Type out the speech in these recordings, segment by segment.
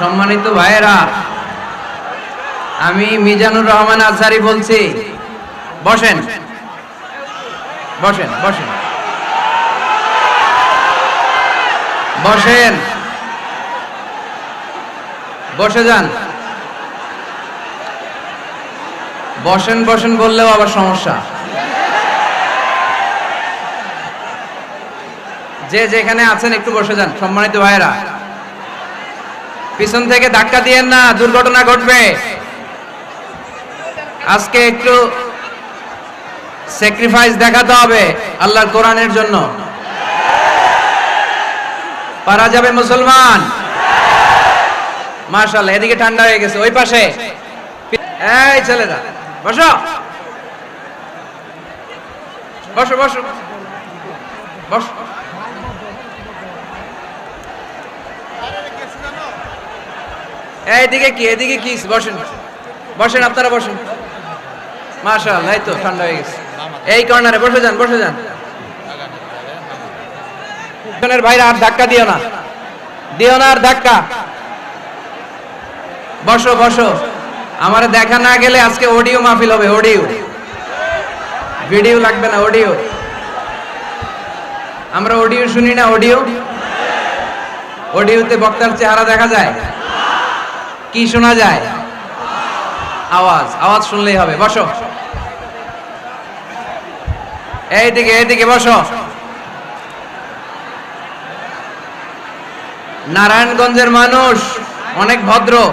সম্মানিত ভাইয়েরা, আমি মিজানুর রহমান আজহারি বলছি। বসেন। বসেন বসেন। বসেন। বসে যান। বসেন বসেন বললেও আবার সমস্যা। যে যেখানে আছেন একটু বসে যান, সম্মানিত ভাইয়েরা। পিছন থেকে ধাক্কা দিয়েন না, দুর্ঘটনা ঘটবে। আজকে একটু স্যাক্রিফাইস দেখাতে হবে আল্লাহর কোরআনের জন্য। পারা যাবে মুসলমান? মাশাআল্লাহ, এদিকে ঠান্ডা হয়ে গেছে, ওই পাশে। এই ছেলেরা, বসো। বসো বসো। বসো। এইদিকে কি এদিকে কি, বসেন। বসেন, আপনারা বসেন। মাশাআল্লাহ, এই তো ঠান্ডা হয়ে গেছে। এই কর্নারে, বসে যান বসে যান। ভাইরা আর ধাক্কা দিও না। দিও না আর ধাক্কা। বসো বসো। আমার দেখা না গেলে আজকে অডিও মাহফিল হবে, অডিও। ভিডিও লাগবে না, অডিও। আমরা অডিও শুনি না, অডিও। অডিওতে বক্তার চেহারা দেখা যায়। কি শোনা যায়? আওয়াজ আওয়াজ শুনলেই হবে, বসো। এইদিকে এইদিকে বসো। নারায়ণগঞ্জের মানুষ অনেক ভদ্র।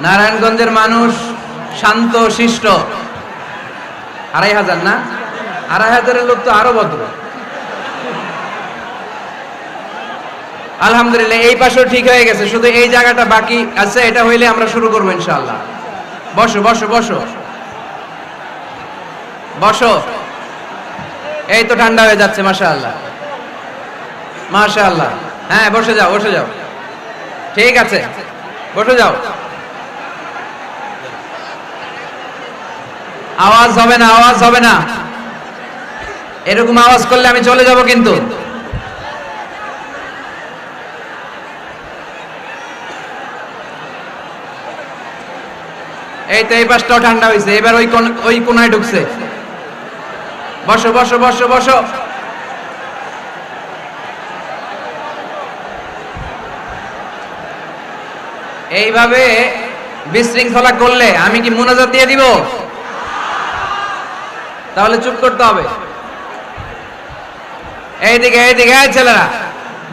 নারায়ণগঞ্জের মানুষ শান্ত, শিষ্ট। আড়াই হাজার না? আড়াই হাজারের লোক তো আরও ভদ্র। আলহামদুলিল্লাহ, এই পাশেও ঠিক হয়ে গেছে। শুধু এই জায়গাটা বাকি আছে, এটা হইলে আমরা শুরু করব ইনশাআল্লাহ। বসো বসো বসো। বসো। এই তো ঠান্ডা হয়ে যাচ্ছে, মাশাআল্লাহ। মাশাআল্লাহ। হ্যাঁ বসে যাও বসে যাও। ঠিক আছে, বসে যাও। আওয়াজ হবে না, আওয়াজ হবে না। এরকম আওয়াজ করলে আমি চলে যাব কিন্তু। এই তো এই পাশটাও ঠান্ডা হয়েছে এবার ওই ওই কোনায় ঢুকছে। বসো বসো বসো বসো। এইভাবে বিশৃঙ্খলা করলে আমি কি মোনাজাত দিয়ে দিব? তাহলে চুপ করতে হবে। এইদিকে এইদিকে, এই ছেলেরা,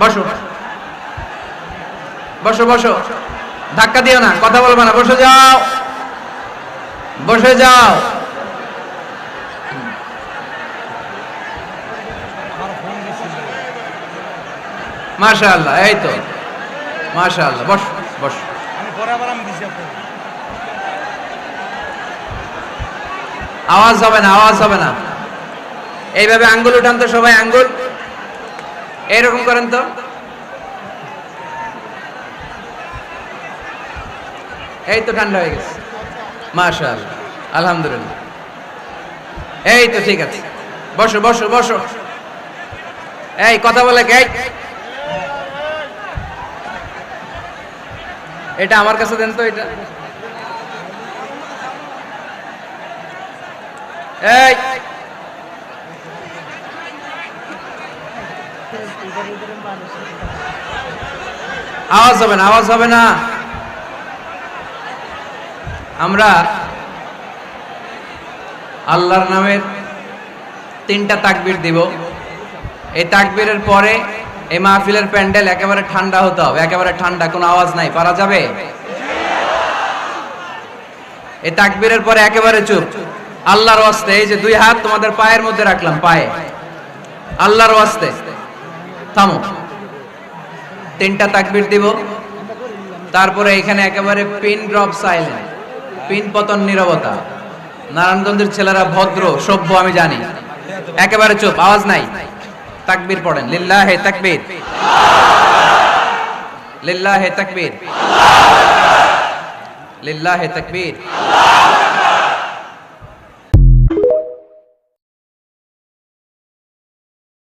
বসো। বসো বসো। ধাক্কা দিও না, কথা বলব না, বসে যাও। বসে যাও। মাশাআল্লাহ, এই তো। মাশাআল্লাহ, বস বস। আওয়াজ হবে না, আওয়াজ হবে না। এইভাবে আঙ্গুল উঠান তো সবাই, আঙ্গুল। এইরকম করেন তো। এই তো ঠান্ডা হয়ে গেছে। মাশাআল্লাহ। আলহামদুলিল্লাহ। এই তো ঠিক আছে। বসো বসো বসো। এই, কথা বলে কে? এটা আমার কাছে দেন তো, এটা। এই। আওয়াজ হবে না, আওয়াজ হবে না। আমরা আল্লাহর নামের তিনটা তাকবীর দিব। এই তাকবীরের পরে এই মাহফিলের প্যান্ডেল একেবারে ঠান্ডা হতে হবে, একেবারে ঠান্ডা, কোনো আওয়াজ নাই। পারা যাবে? এই তাকবীরের পরে একেবারে চুপ। আল্লাহর ওয়াস্তে, এই যে দুই হাত তোমাদের পায়ের মধ্যে রাখলাম, পায়ে। আল্লাহর ওয়াস্তে। থামো। তিনটা তাকবির দিব। তারপরে এখানে একেবারে পিন ড্রপ সাইলেন্ট। পিন পতন নিরবতা। নারায়ণগঞ্জের ছেলেরা ভদ্র, সভ্য, আমি জানি। একেবারে চুপ, আওয়াজ নাই। তাকবীর পড়েন লিল্লা হে তাকবীর। লিল্লাহে তাকবীর। লিল্লাহে তাকবীর।